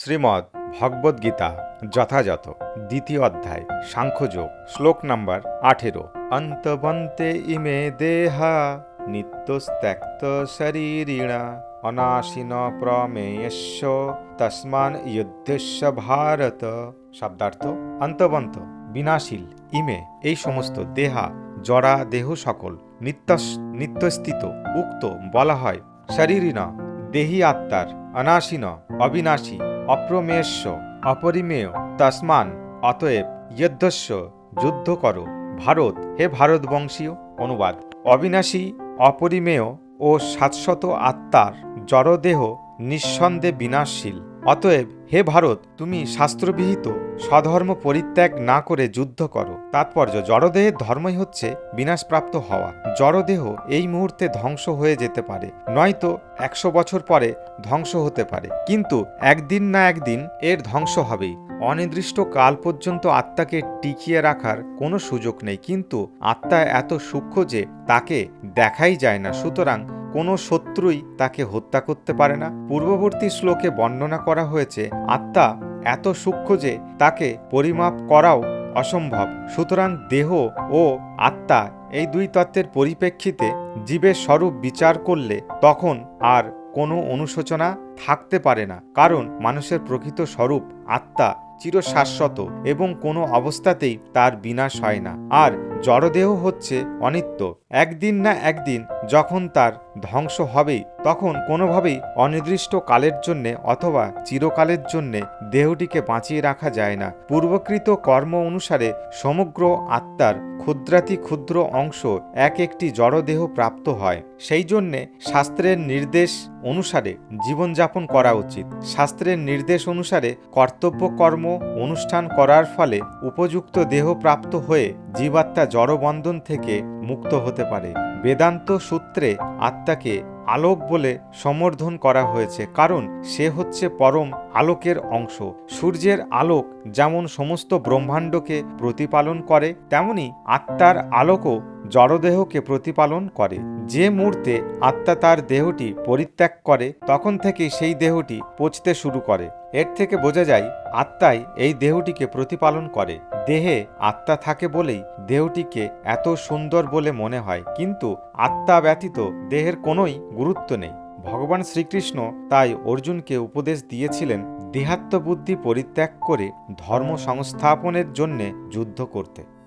শ্রীমদ্ ভগবদ্গীতা যথাযথ, দ্বিতীয় অধ্যায়, সাংখ্যযোগ, শ্লোক নাম্বার আঠেরো। অন্তবন্তে ইমে দেহা নিত্যস্ত্যক্ত শরীরিণা অনাশিন প্রমেয়স্য তস্মান যুদ্ধস্য ভারত। শব্দার্থ, অন্তবন্ত, বিনাশীল, ইমে, এই সমস্ত দেহা জড়া দেহ সকল, নিত্যস, নিত্যস্থিত, উক্ত বলা হয় শরীরিনা দেহি আত্মার অনাশীন অবিনাশী অপ্রমেয়স্য, অপরিমেয়, তাসমান, অতএব যদ্ধস্য যুদ্ধ কর। ভারত, হে ভারতবংশীয়, অনুবাদ। অবিনাশী, অপরিমেয় ও শাশ্বত আত্মার জড়দেহ নিঃসন্দেহে বিনাশশীল। অতএব, হে ভারত, তুমি শাস্ত্রবিহিত, স্বধর্ম পরিত্যাগ না করে যুদ্ধ করো। তাৎপর্য জড়দেহের ধর্মই হচ্ছে বিনাশপ্রাপ্ত হওয়া। জড়দেহ এই মুহূর্তে ধ্বংস হয়ে যেতে পারে। নয়তো একশো বছর পরে ধ্বংস হতে পারে। কিন্তু একদিন না একদিন এর ধ্বংস হবেই। অনির্দিষ্ট কাল পর্যন্ত আত্মাকে টিকিয়ে রাখার কোনো সুযোগ নেই। কিন্তু আত্মা এত সূক্ষ্ম যে তাকে দেখাই যায় না। সুতরাং কোনো শত্রুই তাকে হত্যা করতে পারে না। পূর্ববর্তী শ্লোকে বর্ণনা করা হয়েছে, আত্মা এত সূক্ষ্ম যে তাকে পরিমাপ করাও অসম্ভব। সুতরাং দেহ ও আত্মা এই দুই তত্ত্বের পরিপ্রেক্ষিতে জীবের স্বরূপ বিচার করলে তখন আর কোনো অনুশোচনা থাকতে পারে না। কারণ মানুষের প্রকৃত স্বরূপ আত্মা চিরশাশ্বত এবং কোনো অবস্থাতেই তার বিনাশ হয় না। আর জড়দেহ হচ্ছে অনিত্য। একদিন না একদিন যখন তার ধ্বংস হবেই, তখন কোনোভাবেই অনির্দিষ্ট কালের জন্যে অথবা চিরকালের জন্যে দেহটিকে বাঁচিয়ে রাখা যায় না। পূর্বকৃত কর্ম অনুসারে সমগ্র আত্মার ক্ষুদ্রাতি ক্ষুদ্র অংশ এক একটি জড়দেহ প্রাপ্ত হয়। সেই জন্যে শাস্ত্রের নির্দেশ অনুসারে জীবনযাপন করা উচিত। শাস্ত্রের নির্দেশ অনুসারে কর্তব্য কর্ম অনুষ্ঠান করার ফলে উপযুক্ত দেহ প্রাপ্ত হয়ে জীবাত্মা জড়বন্ধন থেকে মুক্ত হতে পারে। বেদান্ত সূত্রে আত্মাকে আলোক বলে সম্বর্ধন করা হয়েছে, কারণ সে হচ্ছে পরম আলোকের অংশ। সূর্যের আলোক যেমন সমস্ত ব্রহ্মাণ্ডকে প্রতিপালন করে, তেমনি আত্মার আলোকও জড়দেহকে প্রতিপালন করে। যে মুহূর্তে আত্মা তার দেহটি পরিত্যাগ করে, তখন থেকে সেই দেহটি পচতে শুরু করে। এর থেকে বোঝা যায়, আত্মাই এই দেহটিকে প্রতিপালন করে। দেহে আত্মা থাকে বলেই দেহটিকে এত সুন্দর বলে মনে হয়। কিন্তু আত্মা ব্যতীত দেহের কোনোই গুরুত্ব নেই। ভগবান শ্রীকৃষ্ণ তাই অর্জুনকে উপদেশ দিয়েছিলেন দেহাত্মবুদ্ধি পরিত্যাগ করে ধর্ম সংস্থাপনের জন্যে যুদ্ধ করতে।